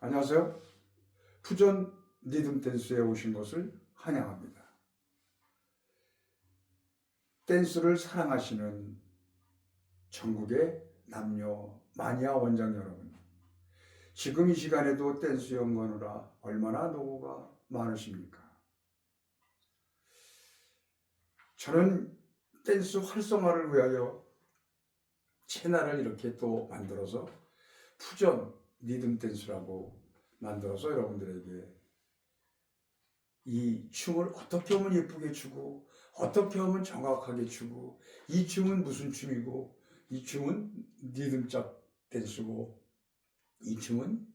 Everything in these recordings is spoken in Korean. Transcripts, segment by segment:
안녕하세요. 푸전 리듬 댄스에 오신 것을 환영합니다. 댄스를 사랑하시는 전국의 남녀 마니아 원장 여러분, 지금 이 시간에도 댄스 연구하느라 얼마나 노고가 많으십니까? 저는 댄스 활성화를 위하여 채널을 이렇게 또 만들어서 푸전 리듬 댄스라고 만들어서 여러분들에게 이 춤을 어떻게 하면 예쁘게 추고 어떻게 하면 정확하게 추고 이 춤은 무슨 춤이고 이 춤은 리듬짝 댄스고 이 춤은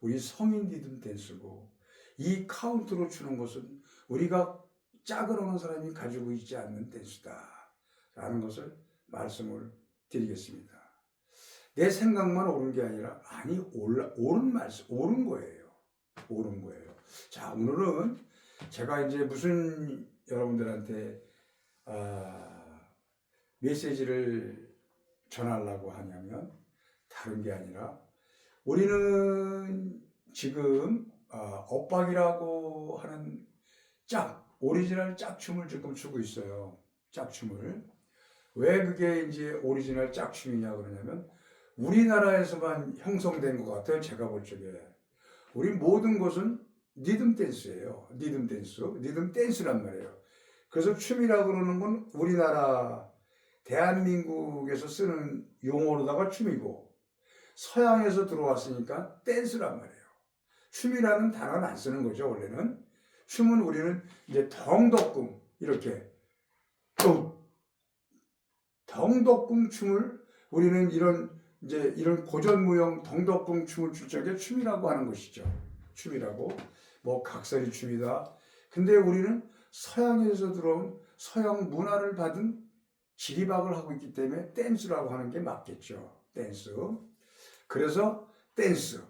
우리 성인 리듬 댄스고 이 카운트로 추는 것은 우리가 짝을 오는 사람이 가지고 있지 않는 댄스다 라는 것을 말씀을 드리겠습니다. 내 생각만 옳은 게 아니라 아니 올라 옳은 말씀 옳은 거예요. 옳은 거예요. 자 오늘은 제가 이제 무슨 여러분들한테 아, 메시지를 전하려고 하냐면 다른 게 아니라 우리는 지금 아, 엇박이라고 하는 짝 오리지널 짝춤을 지금 추고 있어요. 짝춤을 왜 그게 이제 오리지널 짝춤이냐 그러냐면 우리나라에서만 형성된 것 같아요. 제가 볼 적에. 우리 모든 것은 리듬 댄스예요. 리듬 댄스. 리듬 댄스란 말이에요. 그래서 춤이라고 그러는 건 우리나라 대한민국에서 쓰는 용어로다가 춤이고 서양에서 들어왔으니까 댄스란 말이에요. 춤이라는 단어는 안 쓰는 거죠, 원래는. 춤은 우리는 이제 덩덕궁 이렇게 또 덩덕궁 춤을 우리는 이런 이제 이런 고전무용 덩덕궁 춤을 출 적에 춤이라고 하는 것이죠. 춤이라고 뭐 각설이 춤이다. 근데 우리는 서양에서 들어온 서양 문화를 받은 지리박을 하고 있기 때문에 댄스라고 하는 게 맞겠죠. 댄스. 그래서 댄스.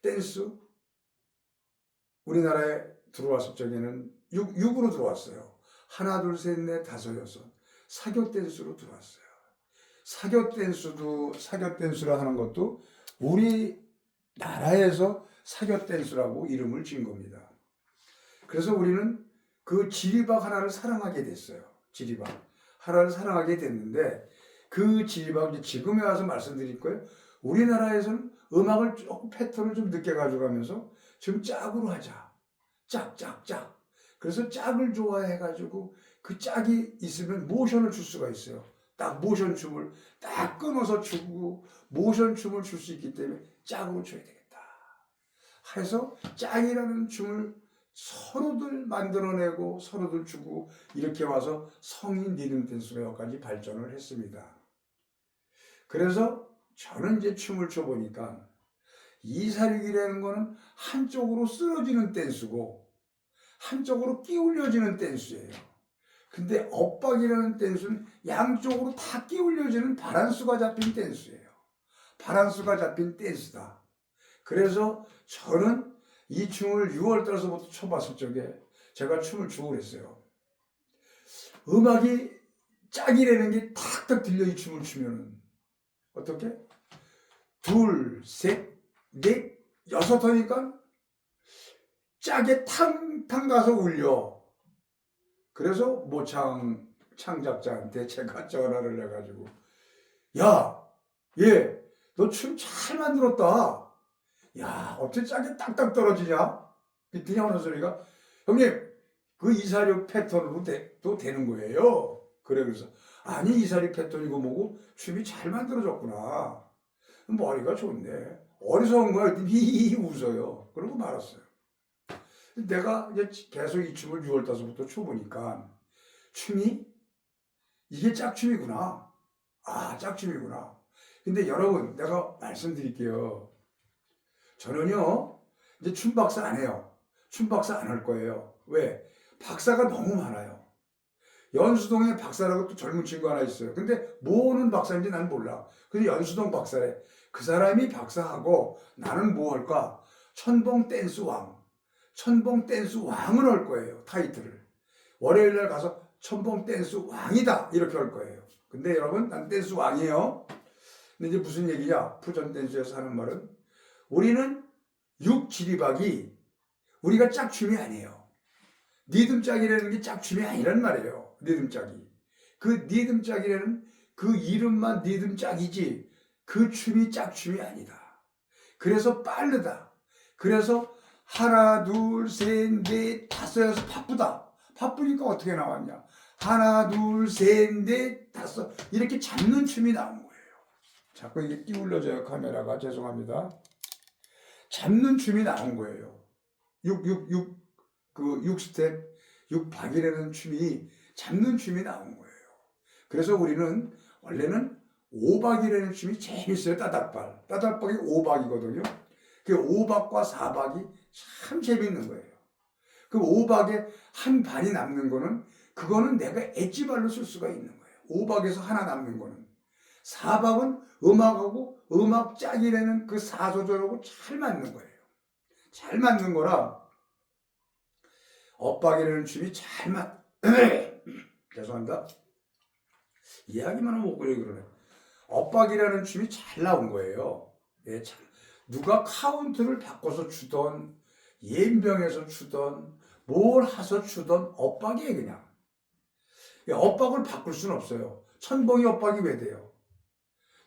댄스. 우리나라에 들어왔을 적에는 6, 6으로 들어왔어요. 하나, 둘, 셋, 넷, 다섯, 여섯. 사교 댄스로 들어왔어요. 사교 댄스도 사교 댄스라 하는 것도 우리 나라에서 사교 댄스라고 이름을 지은 겁니다. 그래서 우리는 그 지리박 하나를 사랑하게 됐어요. 지리박 하나를 사랑하게 됐는데 그 지리박 지금에 와서 말씀드릴 거예요. 우리나라에서는 음악을 조금 패턴을 좀 늦게 가져가면서 지금 짝으로 하자. 짝, 짝, 짝. 그래서 짝을 좋아해가지고 그 짝이 있으면 모션을 줄 수가 있어요. 딱 모션 춤을 딱 끊어서 추고 모션 춤을 출 수 있기 때문에 짝으로 춰야 되겠다. 해서 짝이라는 춤을 서로들 만들어내고 서로들 추고 이렇게 와서 성인 리듬 댄스로까지 발전을 했습니다. 그래서 저는 이제 춤을 춰보니까 이사륙이라는 거는 한쪽으로 쓰러지는 댄스고 한쪽으로 끼울려지는 댄스예요. 근데 엇박이라는 댄스는 양쪽으로 다 끼울려지는 바란스가 잡힌 댄스예요. 바란스가 잡힌 댄스다. 그래서 저는 이 춤을 6월 달서부터 춰봤을 적에 제가 춤을 추고 그랬어요. 음악이 짝이라는 게 탁탁 들려 이 춤을 추면은 어떻게? 둘, 셋, 넷, 여섯 하니까 짝에 탕탕 가서 울려. 그래서 모창 창작자한테 제가 전화를 해가지고 야, 얘, 너 춤 잘 만들었다. 야, 어떻게 짝이 딱딱 떨어지냐? 그랬더니 하는 소리가 형님, 그 이사륙 패턴으로 되, 또 되는 거예요. 그래 그래서 아니 이사륙 패턴이고 뭐고 춤이 잘 만들어졌구나. 머리가 좋네. 온 거야? 히히히 웃어요. 그러고 말았어요. 내가 이제 계속 이 춤을 6월 달서부터 춰보니까 춤이 이게 짝춤이구나. 아, 짝춤이구나. 근데 여러분, 내가 말씀드릴게요. 저는요, 이제 춤 박사 안 해요. 춤 박사 안 할 거예요. 왜? 박사가 너무 많아요. 연수동에 박사라고 또 젊은 친구 하나 있어요. 근데 뭐는 박사인지 난 몰라. 근데 연수동 박사래. 그 사람이 박사하고 나는 뭐 할까? 천봉 댄스 왕. 천봉 댄스 왕을 할 거예요. 타이틀을. 월요일 날 가서 천봉 댄스 왕이다. 이렇게 할 거예요. 근데 여러분, 난 댄스 왕이에요. 근데 이제 무슨 얘기냐? 푸전 댄스에서 하는 말은 우리는 6, 7, 2박이 우리가 짝춤이 아니에요. 니듬짝이라는 게 짝춤이 아니란 말이에요. 니듬짝이. 그 니듬짝이라는 그 이름만 니듬짝이지 그 춤이 짝춤이 아니다. 그래서 빠르다. 그래서 하나, 둘, 셋, 넷, 다섯, 여섯 바쁘다. 바쁘니까 어떻게 나왔냐? 하나, 둘, 셋, 넷, 다섯 이렇게 잡는 춤이 나온 거예요. 자꾸 이게 띄울려져요 카메라가 죄송합니다. 잡는 춤이 나온 거예요. 6, 6, 6, 그 6스텝, 6박이라는 춤이 잡는 춤이 나온 거예요. 그래서 우리는 원래는 5박이라는 춤이 재밌어요. 따닥발. 따닥박이 5박이거든요. 그 5박과 4박이 참 재밌는 거예요. 그 5박에 한 발이 남는 거는 그거는 내가 엣지발로 쓸 수가 있는 거예요. 5박에서 하나 남는 거는. 4박은 음악하고 음악 짝이라는 그 사소절하고 잘 맞는 거예요. 잘 맞는 거라 엇박이라는 춤이 잘 맞. 죄송합니다. 이야기만 하면 목걸이 그러네. 엇박이라는 춤이 잘 나온 거예요. 예, 참. 누가 카운트를 바꿔서 추던 예병에서 추던 뭘 하서 추던 엇박이에요 그냥. 예, 엇박을 바꿀 수는 없어요. 천봉이 엇박이 왜 돼요?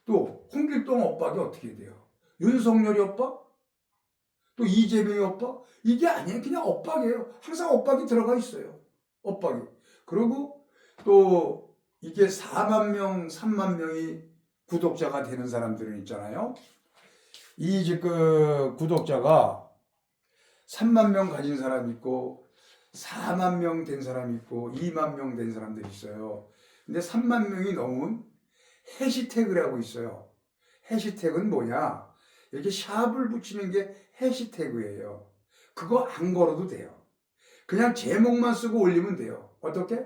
또 홍길동 엇박이 어떻게 돼요? 윤석열이 엇박? 또 이재명이 엇박? 이게 아니에요. 그냥 엇박이에요. 항상 엇박이 들어가 있어요. 엇박이. 그리고 또 이게 4만 명, 3만 명이 구독자가 되는 사람들은 있잖아요. 이 그 구독자가 3만 명 가진 사람 있고 4만 명 된 사람 있고 2만 명 된 사람들이 있어요. 근데 3만 명이 넘은 해시태그를 하고 있어요. 해시태그는 뭐냐? 이렇게 샵을 붙이는 게 해시태그예요. 그거 안 걸어도 돼요. 그냥 제목만 쓰고 올리면 돼요. 어떻게?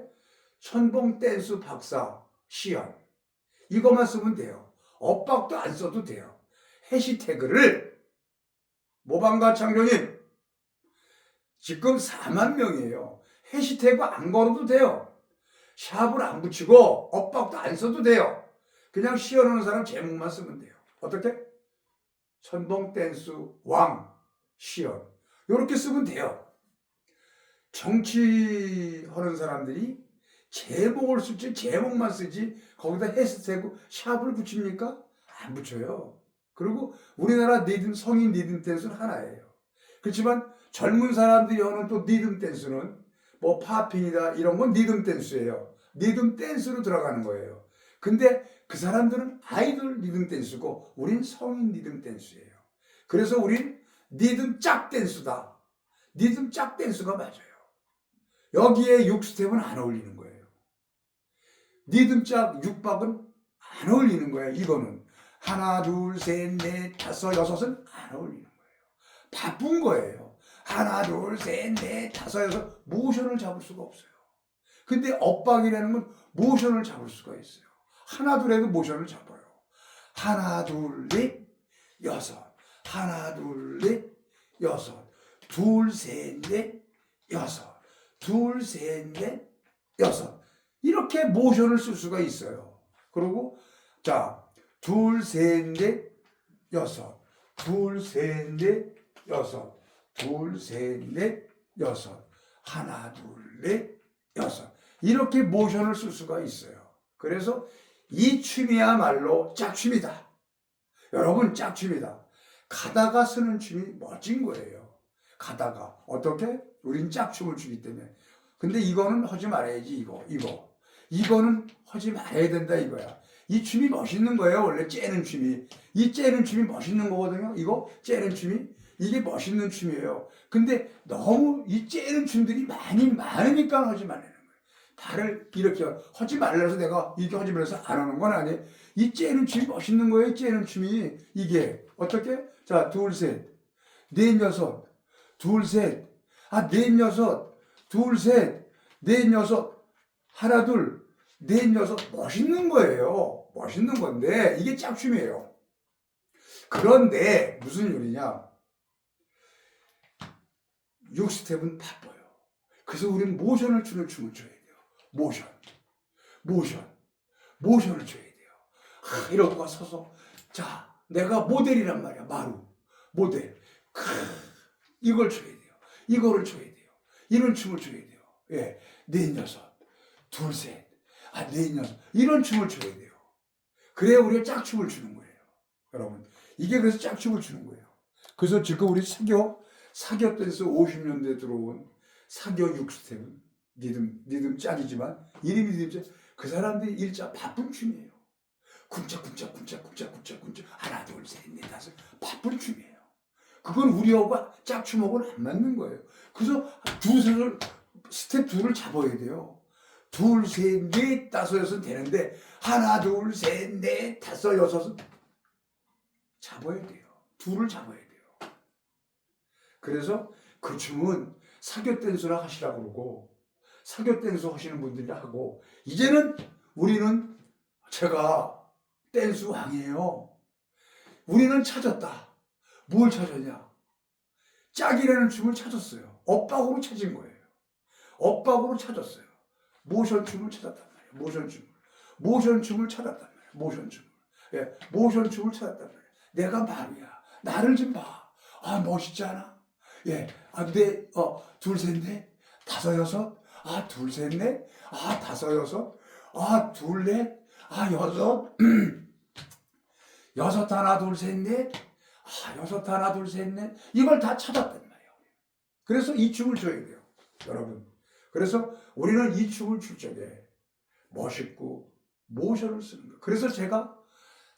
천봉 댄스 박사 시연. 이것만 쓰면 돼요. 엇박도 안 써도 돼요. 해시태그를 모방가 창조님 지금 4만 명이에요. 해시태그 안 걸어도 돼요. 샵을 안 붙이고 엇박도 안 써도 돼요. 그냥 시연하는 사람 제목만 쓰면 돼요. 어떻게? 천봉 댄스 왕 시연 이렇게 쓰면 돼요. 정치하는 사람들이 제목을 쓸지 제목만 쓰지 거기다 해시태그 샵을 붙입니까? 안 붙여요. 그리고 우리나라 리듬 성인 리듬 댄스는 하나예요. 그렇지만 젊은 사람들이 하는 또 리듬 댄스는 뭐 팝핑이다 이런 건 리듬 댄스예요. 리듬 댄스로 들어가는 거예요. 근데 그 사람들은 아이돌 리듬 댄스고 우린 성인 리듬 댄스예요. 그래서 우린 리듬 짝 댄스다. 리듬 짝 댄스가 맞아요. 여기에 6스텝은 안 어울리는 거예요. 리듬 짝 6박은 안 어울리는 거예요. 이거는 하나 둘 셋 넷 다섯 여섯은 안 어울리는 거예요. 바쁜 거예요. 하나 둘 셋 넷 다섯 여섯 모션을 잡을 수가 없어요. 근데 엇박이라는 건 모션을 잡을 수가 있어요. 하나 둘에도 모션을 잡아요. 하나 둘 넷 여섯 하나 둘 넷 여섯 둘 셋 넷 여섯 둘 셋 넷 여섯 이렇게 모션을 쓸 수가 있어요. 그리고 자 둘, 셋, 넷, 여섯. 둘, 셋, 넷, 여섯. 둘, 셋, 넷, 여섯. 하나, 둘, 넷, 여섯. 이렇게 모션을 쓸 수가 있어요. 그래서 이 춤이야말로 짝춤이다. 여러분, 짝춤이다. 가다가 쓰는 춤이 멋진 거예요. 가다가. 어떻게? 우린 짝춤을 추기 때문에. 근데 이거는 하지 말아야지, 이거, 이거. 이거는 하지 말아야 된다, 이거야. 이 춤이 멋있는 거예요. 원래 째는 춤이. 이 째는 춤이 멋있는 거거든요. 이거 째는 춤이. 이게 멋있는 춤이에요. 근데 너무 이 째는 춤들이 많이 많으니까 하지 말라는 거예요. 발을 이렇게 하지 말라서 내가 이렇게 하지 말라서 안 하는 건 아니에요. 이 째는 춤이 멋있는 거예요. 이 째는 춤이. 이게. 어떻게? 자, 둘, 셋. 넷, 여섯. 둘, 셋. 아, 넷, 여섯. 둘, 셋. 넷, 여섯. 하나, 둘. 넷, 여섯. 멋있는 거예요. 멋있는 건데 이게 짝춤이에요. 그런데 무슨 요리냐? 6스텝은 바빠요. 그래서 우리는 모션을 추는 춤을 춰야 돼요. 모션. 모션. 모션을 춰야 돼요. 아, 이러고 서서 자 내가 모델이란 말이야. 마루. 모델. 크, 이걸 춰야 돼요. 이거를 춰야 돼요. 이런 춤을 춰야 돼요. 예, 넷 여섯, 둘 셋, 아, 넷 여섯 이런 춤을 춰야 돼요. 그래야 우리가 짝춤을 추는 거예요. 여러분, 이게 그래서 짝춤을 추는 거예요. 그래서 지금 우리 사교 사교 댄스 50년대 들어온 사교 6스텝은 리듬 리듬 짝이지만 이름이 리듬 짝 그 사람들이 일자 바쁜 춤이에요. 쿵짝쿵짝 쿵짝 쿵짝 쿵짝 쿵짝 하나 둘 셋 넷 다섯 바쁜 춤이에요. 그건 우리하고 짝춤하고는 안 맞는 거예요. 그래서 두을 스텝 둘을 잡아야 돼요. 둘, 셋, 넷, 다섯, 여섯 되는데 하나, 둘, 셋, 넷, 다섯, 여섯은 잡아야 돼요. 둘을 잡아야 돼요. 그래서 그 춤은 사교 댄스나 하시라고 그러고 사교 댄스 하시는 분들이 하고 이제는 우리는 제가 댄스 왕이에요. 우리는 찾았다. 뭘 찾았냐? 짝이라는 춤을 찾았어요. 엇박으로 찾은 거예요. 엇박으로 찾았어요. 모션 춤을 찾았단 말이에요. 모션 춤을. 모션 춤을 찾았단 말이에요. 모션 춤을. 예, 모션 춤을 찾았단 말이에요. 내가 마루야. 나를 좀 봐. 아, 멋있지 않아? 예, 아, 근데, 어, 둘, 셋, 넷, 다섯, 여섯, 아, 둘, 셋, 넷, 아, 다섯, 여섯, 아, 둘, 넷, 아, 여섯, 여섯, 하나, 둘, 셋, 넷, 아, 여섯, 하나, 둘, 셋, 넷, 이걸 다 찾았단 말이에요. 그래서 이 춤을 춰야 돼요. 여러분. 그래서 우리는 이 춤을 출 적에 멋있고 모션을 쓰는 거예요. 그래서 제가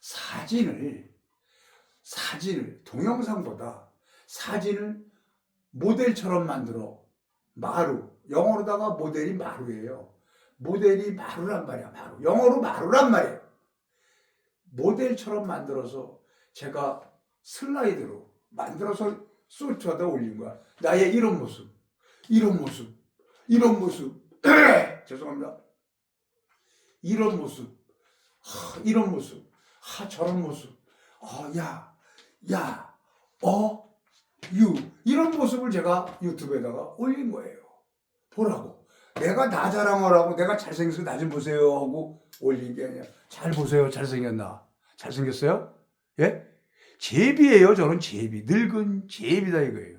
사진을 사진을 동영상보다 사진을 모델처럼 만들어 마루 영어로다가 모델이 마루예요. 모델이 마루란 말이야 마루 영어로 마루란 말이에요. 모델처럼 만들어서 제가 슬라이드로 만들어서 소프트에다 올린 거야. 나의 이런 모습, 이런 모습, 이런 모습. 죄송합니다. 이런 모습, 하, 이런 모습, 하, 저런 모습. 어, 야, 야, 어, 유. 이런 모습을 제가 유튜브에다가 올린 거예요. 보라고. 내가 나 자랑하라고 내가 잘생겨서 나 좀 보세요 하고 올린 게 아니라 잘 보세요. 잘생겼나? 잘생겼어요? 예? 제비예요. 저는 제비. 늙은 제비다 이거예요.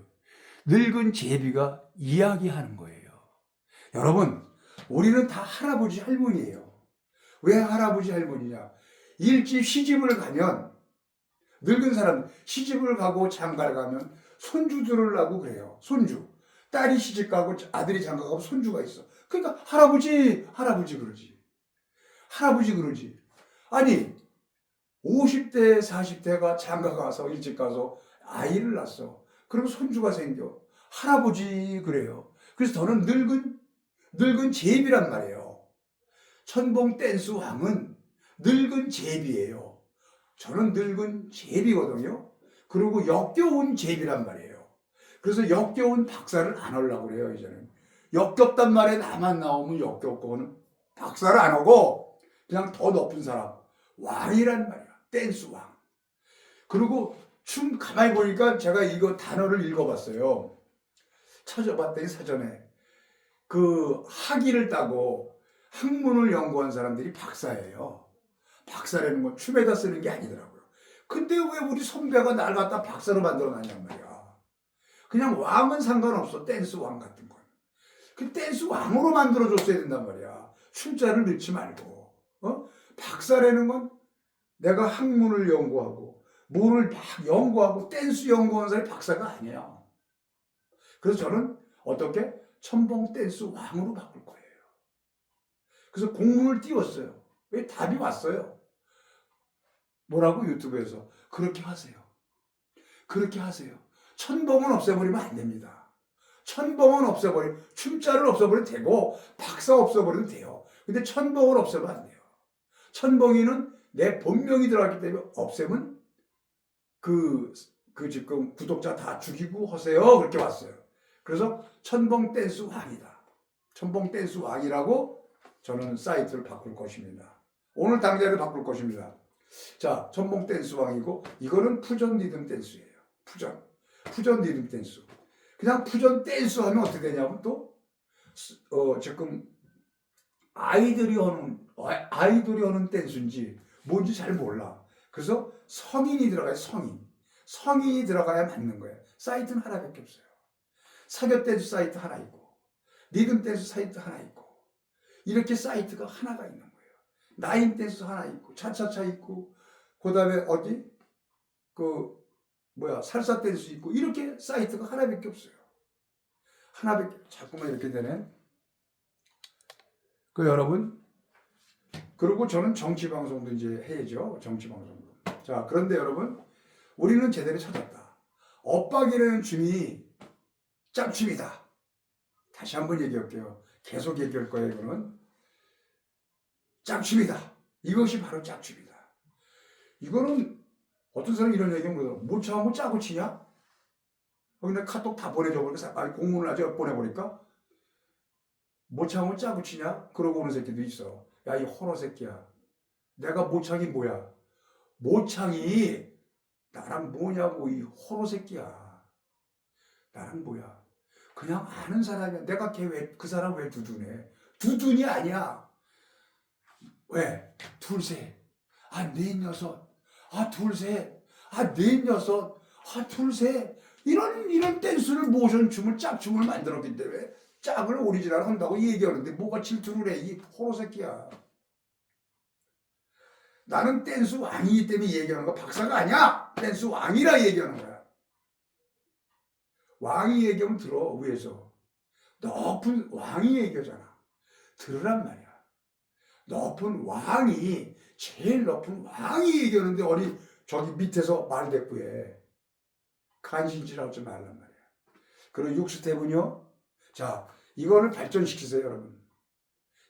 늙은 제비가 이야기하는 거예요. 여러분, 우리는 다 할아버지 할머니예요. 왜 할아버지 할머니냐? 일찍 시집을 가면 늙은 사람 시집을 가고 장가를 가면 손주들을 하고 그래요. 손주. 딸이 시집 가고 아들이 장가 가고 손주가 있어. 그러니까 할아버지, 할아버지 그러지. 할아버지 그러지. 아니, 50대, 40대가 장가 가서 일찍 가서 아이를 낳았어. 그럼 손주가 생겨. 할아버지 그래요. 그래서 저는 늙은 늙은 제비란 말이에요. 천봉 댄스 왕은 늙은 제비예요. 저는 늙은 제비거든요. 그리고 역겨운 제비란 말이에요. 그래서 역겨운 박사를 안 하려고 그래요, 이제는. 역겹단 말에 나만 나오면 역겹고는 박사를 안 하고 그냥 더 높은 사람. 왕이란 말이야. 댄스 왕. 그리고 춤 가만히 보니까 제가 이거 단어를 읽어봤어요. 찾아봤더니 사전에 그 학위를 따고 학문을 연구한 사람들이 박사예요. 박사라는 건 춤에다 쓰는 게 아니더라고요. 근데 왜 우리 선배가 날 갖다 박사로 만들어 놨냔 말이야. 그냥 왕은 상관없어. 댄스 왕 같은 건. 그 댄스 왕으로 만들어줬어야 된단 말이야. 춤자를 넣지 말고. 어? 박사라는 건 내가 학문을 연구하고 뭐를 막 연구하고 댄스 연구하는 사람이 박사가 아니야. 그래서 저는 어떻게 천봉 댄스 왕으로 바꿀 거예요. 그래서 공문을 띄웠어요. 왜 답이 왔어요? 뭐라고 유튜브에서 그렇게 하세요. 그렇게 하세요. 천봉은 없애버리면 안 됩니다. 천봉은 없애버리, 춤자를 없애버리면 되고 박사 없애버리면 돼요. 근데 천봉을 없애면 안 돼요. 천봉이는 내 본명이 들어갔기 때문에 없애면 그, 그 지금 구독자 다 죽이고 하세요. 그렇게 왔어요. 그래서 천봉 댄스 왕이다. 천봉 댄스 왕이라고 저는 사이트를 바꿀 것입니다. 오늘 당장에 바꿀 것입니다. 자, 천봉 댄스 왕이고 이거는 푸전 리듬 댄스예요. 푸전. 푸전 리듬 댄스. 그냥 푸전 댄스 하면 어떻게 되냐면 또 어, 지금 아이들이 하는 아- 아이들이 하는 댄스인지 뭔지 잘 몰라. 그래서 성인이 들어가야 성인. 성인이 들어가야 맞는 거예요. 사이트는 하나밖에 없어요. 사교 댄스 사이트 하나 있고 리듬 댄스 사이트 하나 있고 이렇게 사이트가 하나가 있는 거예요. 나인 댄스 하나 있고 차차차 있고 그다음에 어디 그 뭐야 살사 댄스 있고 이렇게 사이트가 하나밖에 없어요. 하나밖에 자꾸만 이렇게 되네. 그 여러분 그리고 저는 정치 방송도 이제 해야죠. 정치 방송도. 자 그런데 여러분 우리는 제대로 찾았다. 엇박이라는 춤이 짝춤이다. 다시 한번 얘기할게요. 계속 얘기할 거예요. 이거는 짝춤이다. 이것이 바로 짝춤이다. 이거는 어떤 사람이 이런 얘기 하면 그러더라고. 못 참고 짜고 치냐? 어, 근데 카톡 다 보내줘 버리니까 아니 공문을 아직 보내버릴까? 못 참고 짜고 치냐? 그러고 오는 새끼도 있어. 야 이 호러 새끼야. 내가 모창이 뭐야? 모창이 나랑 뭐냐고 이 호러 새끼야. 나랑 뭐야? 그냥 아는 사람이야. 내가 걔 왜 그 사람 왜 두두네? 두둔이 아니야. 왜? 둘 셋. 아, 넷 여섯. 아, 둘 셋. 아, 넷 여섯. 아, 둘 셋. 이런 이런 댄스를 모션 춤을 짝춤을 만들었기 때문에 짝을 오리지널 한다고 얘기하는데 뭐가 질투를 해? 이 호로 새끼야. 나는 댄스 왕이기 때문에 얘기하는 거 박사가 아니야. 댄스 왕이라 얘기하는 거야. 왕이 얘기하면 들어 위에서 높은 왕이 얘기하잖아. 들으란 말이야. 높은 왕이 제일 높은 왕이 얘기하는데 어디 저기 밑에서 말대꾸해 간신질하지 말란 말이야. 그리고 육스텝은요. 자 이거를 발전시키세요 여러분.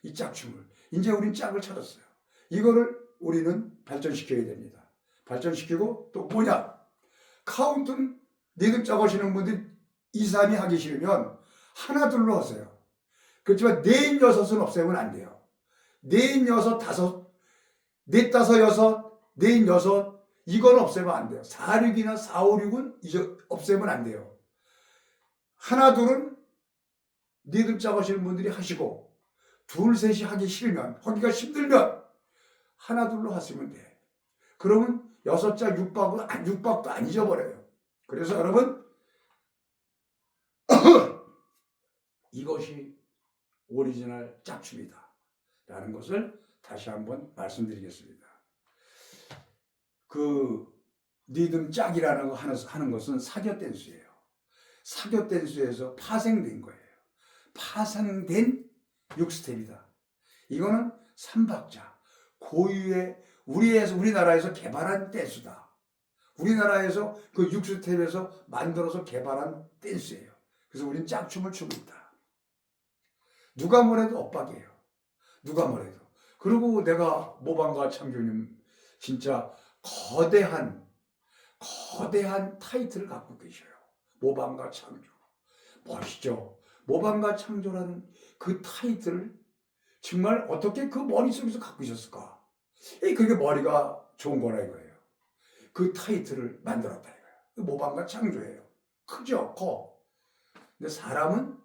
이 짝춤을 이제 우린 짝을 찾았어요. 이거를 우리는 발전시켜야 됩니다. 발전시키고 또 뭐냐 카운트는 짝 하시는 분들 2, 3이 하기 싫으면 하나 둘로 하세요. 그렇지만 넷 여섯은 없애면 안 돼요. 넷 여섯 다섯 넷 다섯 여섯 넷 여섯 이건 없애면 안 돼요. 4, 6이나 4, 5, 6은 이제 없애면 안 돼요. 하나 둘은 리듬 짝 하시는 분들이 하시고 둘 셋이 하기 싫으면 하기가 힘들면 하나 둘로 하시면 돼. 그러면 여섯 자 육박은 안- 육박도 안 잊어버려요. 그래서 여러분 이것이 오리지널 짝춤이다. 라는 것을 다시 한번 말씀드리겠습니다. 그 리듬 짝이라는 거 하는 것은 사교 댄스예요. 사교 댄스에서 파생된 거예요. 파생된 6스텝이다. 이거는 삼박자, 고유의 우리에서 우리나라에서 개발한 댄스다. 우리나라에서 그 6스텝에서 만들어서 개발한 댄스예요. 그래서 우리는 짝춤을 추고 있다. 누가 뭐래도 엇박이에요. 누가 뭐래도. 그리고 내가 모방가 창조님 진짜 거대한 거대한 타이틀을 갖고 계셔요. 모방가 창조. 멋있죠. 모방가 창조라는 그 타이틀을 정말 어떻게 그 머릿속에서 갖고 있었을까? 이 그게 머리가 좋은 거라 이거예요. 그 타이틀을 만들었다 이거예요. 그 모방가 창조예요. 크죠? 커. 근데 사람은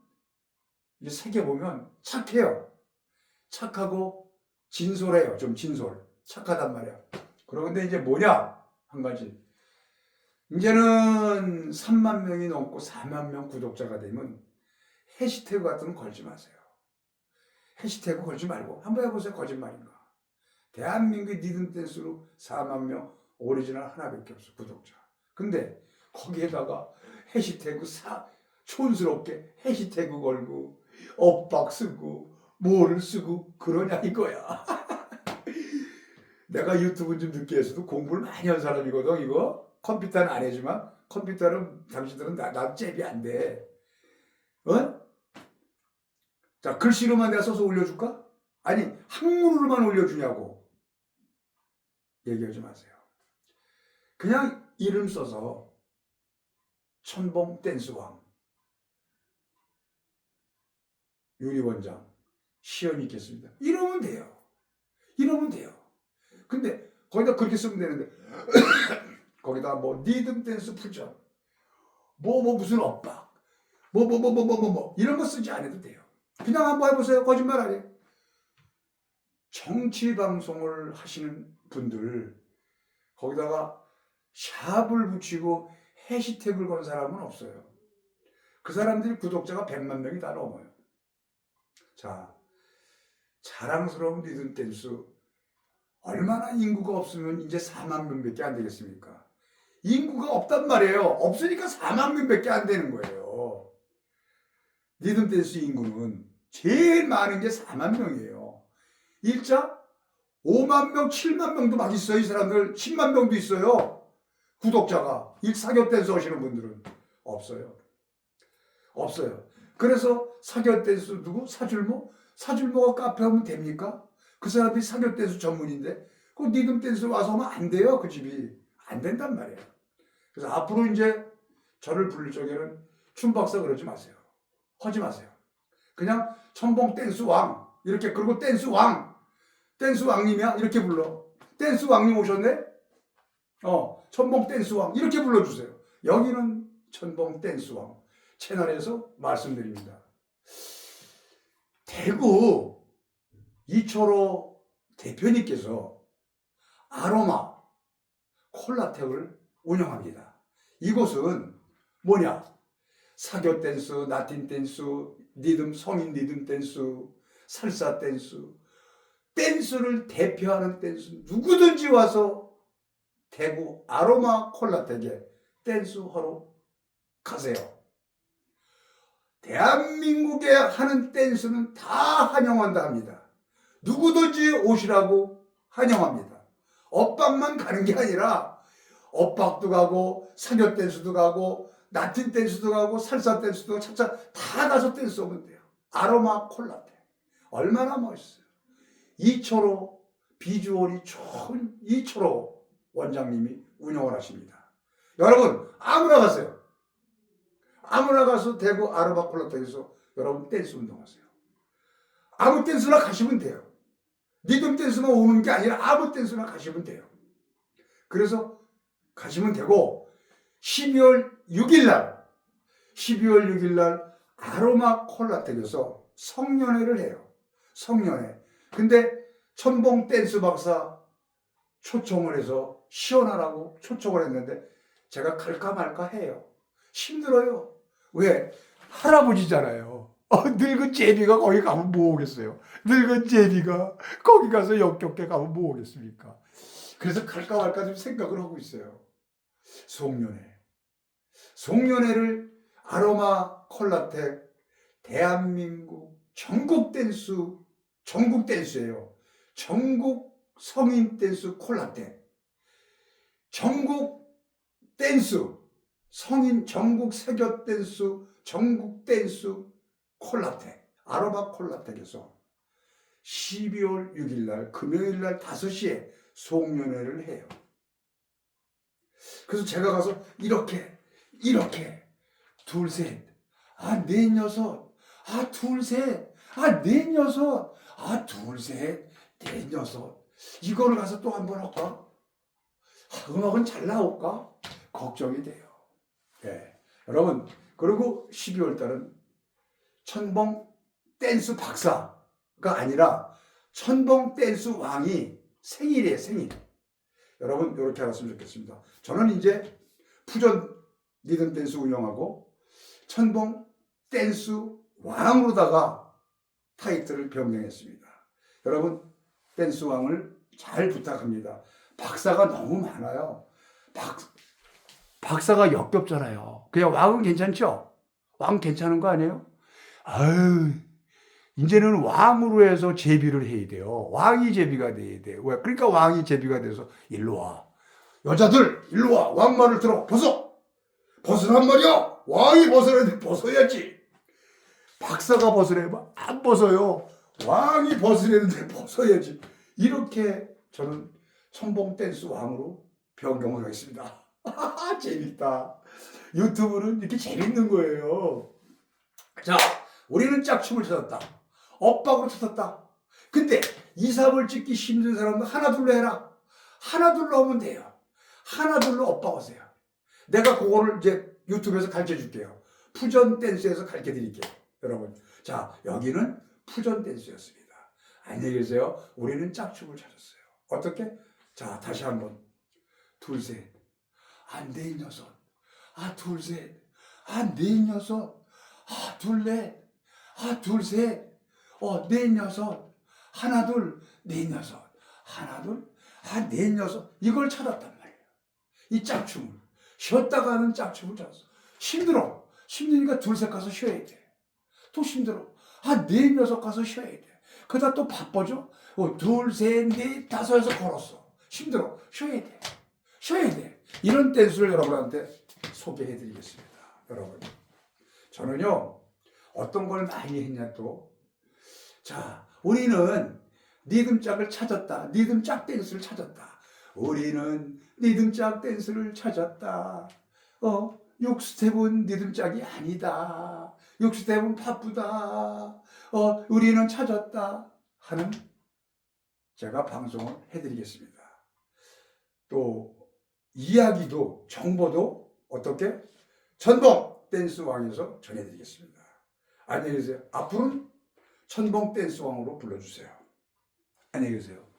이 세계 보면 착해요. 착하고 진솔해요. 좀 진솔. 착하단 말이야. 그런데 이제 뭐냐? 한 가지. 이제는 3만 명이 넘고 4만 명 구독자가 되면 해시태그 같은 거 걸지 마세요. 해시태그 걸지 말고 한번 해보세요. 거짓말인가. 대한민국 리듬 댄스로 4만 명 오리지널 하나밖에 없어 구독자. 근데 거기에다가 해시태그 사 촌스럽게 해시태그 걸고 엇박 쓰고 뭐를 쓰고 그러냐 이거야. 내가 유튜브 좀 늦게 해서도 공부를 많이 한 사람이거든 이거 컴퓨터는 안 해지만 컴퓨터는 당신들은 나, 나 잽이 안 돼. 어? 자 글씨로만 내가 써서 올려줄까? 아니 한문으로만 올려주냐고 얘기하지 마세요. 그냥 이름 써서 천봉 댄스왕 유리원장 시연이 있겠습니다. 이러면 돼요. 이러면 돼요. 근데 거기다 그렇게 쓰면 되는데 거기다 뭐 리듬 댄스 풀전 뭐뭐 무슨 엇박 뭐 뭐 뭐 뭐 뭐 뭐 뭐 이런 거 쓰지 않아도 돼요. 그냥 한번 해보세요. 거짓말 안 해. 정치 방송을 하시는 분들 거기다가 샵을 붙이고 해시태그를 건 사람은 없어요. 그 사람들이 구독자가 100만 명이 다 넘어요. 자, 자랑스러운 리듬 댄스 얼마나 인구가 없으면 이제 4만 명밖에 안 되겠습니까? 인구가 없단 말이에요. 없으니까 4만 명밖에 안 되는 거예요. 리듬 댄스 인구는 제일 많은 게 4만 명이에요. 일자 5만 명, 7만 명도 막 있어요. 이 사람들 10만 명도 있어요. 구독자가 일사교 댄스 하시는 분들은 없어요. 없어요. 그래서 댄스 누구? 사줄모? 사줄모가 카페 하면 됩니까? 그 사람들이 사교 댄스 전문인데 그 리듬 댄스 와서 하면 안 돼요. 그 집이. 안 된단 말이에요. 그래서 앞으로 이제 저를 부를 적에는 춤박사 그러지 마세요. 하지 마세요. 그냥 천봉 댄스 왕 이렇게 그리고 댄스 왕 댄스 왕님이야 이렇게 불러 댄스 왕님 오셨네 어 천봉 댄스 왕 이렇게 불러주세요 여기는 천봉 댄스 왕 채널에서 말씀드립니다. 대구 이철호 대표님께서 아로마 콜라텍을 운영합니다. 이곳은 뭐냐? 사교 댄스, 나틴 댄스, 리듬, 성인 리듬 댄스, 살사 댄스, 댄스를 대표하는 댄스. 누구든지 와서 대구 아로마 콜라텍에 댄스하러 가세요. 대한민국에 하는 댄스는 다 환영한다 합니다. 누구든지 오시라고 환영합니다. 엇박만 가는 게 아니라 엇박도 가고 사교 댄스도 가고 나틴 댄스도 가고 살사 댄스도 차차 다 가서 댄스 오면 돼요. 아로마 콜라테. 얼마나 멋있어요. 이초로 비주얼이 좋은 이초로 원장님이 운영을 하십니다. 여러분 아무나 가세요. 아무나 가서 대구 아로마 콜라테에서 여러분 댄스 운동하세요. 아무 댄스나 가시면 돼요. 리듬 댄스만 오는 게 아니라 아무 댄스나 가시면 돼요. 그래서 가시면 되고 12월 6일 날 12월 6일 날 아로마 콜라텍에서 성년회를 해요. 성년회. 근데 천봉 댄스 박사 초청을 해서 시원하라고 초청을 했는데 제가 갈까 말까 해요. 힘들어요. 왜? 할아버지잖아요. 어, 늙은 제비가 거기 가면 뭐 오겠어요? 늙은 제비가 거기 가서 역겹게 가면 뭐 오겠습니까? 그래서 갈까 말까 좀 생각을 하고 있어요. 송년회. 송년회를 아로마 콜라텍 대한민국 전국 댄스 전국 댄스예요. 전국 성인 댄스 콜라텍. 전국 댄스 성인 전국 세교 댄스 전국 댄스 콜라텍 아로마 콜라텍에서 12월 6일 날 금요일 날 5시에 송년회를 해요. 그래서 제가 가서 이렇게 이렇게 둘 셋 아넷 여섯 아 둘 셋 아넷 여섯 아 둘셋넷 여섯 이거를 가서 또 한 번 할까? 아, 음악은 잘 나올까? 걱정이 돼요. 예. 여러분 그리고 12월 달은 천봉 댄스 박사가 아니라 천봉 댄스 왕이 생일이에요 생일. 여러분 이렇게 알았으면 좋겠습니다. 저는 이제 푸전 리듬 댄스 운영하고 천봉 댄스 왕으로다가 타이틀을 변경했습니다. 여러분 댄스 왕을 잘 부탁합니다. 박사가 너무 많아요. 박 박사가 역겹잖아요. 그냥 왕은 괜찮죠? 왕 괜찮은 거 아니에요? 아유 이제는 왕으로 해서 제비를 해야 돼요. 왕이 제비가 돼야 돼. 왜? 그러니까 왕이 제비가 돼서 일로 와. 여자들 일로 와. 왕말을 들어. 벗어. 벗으란 말이야. 왕이 벗으라는데 벗어야지. 박사가 벗으래면 안 벗어요. 왕이 벗으려는데 벗어야지. 이렇게 저는 천봉 댄스 왕으로 변경을 하겠습니다. 재밌다. 유튜브는 이렇게 재밌는 거예요. 자, 우리는 짝춤을 찾았다. 엇박으로 찾았다. 근데 이삽을 찍기 힘든 사람은 하나 둘러 해라. 하나 둘러 하면 돼요. 하나 둘러 엇박하세요. 내가 그거를 이제 유튜브에서 가르쳐 줄게요. 푸전 댄스에서 가르쳐 드릴게요. 여러분. 자, 여기는 푸전 댄스였습니다. 안녕히 계세요. 우리는 짝춤을 찾았어요. 어떻게? 자, 다시 한번. 둘, 셋. 안 돼, 이 녀석. 아, 둘, 셋. 아, 넷, 여섯. 아, 둘, 넷. 아, 둘, 셋. 어, 넷, 여섯. 하나, 둘, 넷, 여섯. 하나, 둘. 아, 넷, 여섯. 이걸 찾았단 말이에요. 이 짝춤을. 쉬었다가 하는 짝춤을 찾았어. 힘들어. 힘드니까 둘, 셋 가서 쉬어야 돼. 또 힘들어. 아, 넷, 여섯 가서 쉬어야 돼. 그러다 또 바빠져. 어, 둘, 셋, 넷, 다섯 해서 걸었어. 힘들어. 쉬어야 돼. 쉬어야 돼. 이런 댄스를 여러분한테 소개해 드리겠습니다. 여러분. 저는요, 어떤 걸 많이 했냐 또. 자, 우리는 리듬짝을 찾았다. 리듬짝 댄스를 찾았다. 우리는 리듬짝 댄스를 찾았다. 어, 6스텝은 리듬짝이 아니다. 6스텝은 바쁘다. 어, 우리는 찾았다. 하는 제가 방송을 해드리겠습니다. 또, 이야기도, 정보도 어떻게? 천봉 댄스 왕에서 전해드리겠습니다. 안녕히 계세요. 앞으로는 천봉 댄스 왕으로 불러주세요. 안녕히 계세요.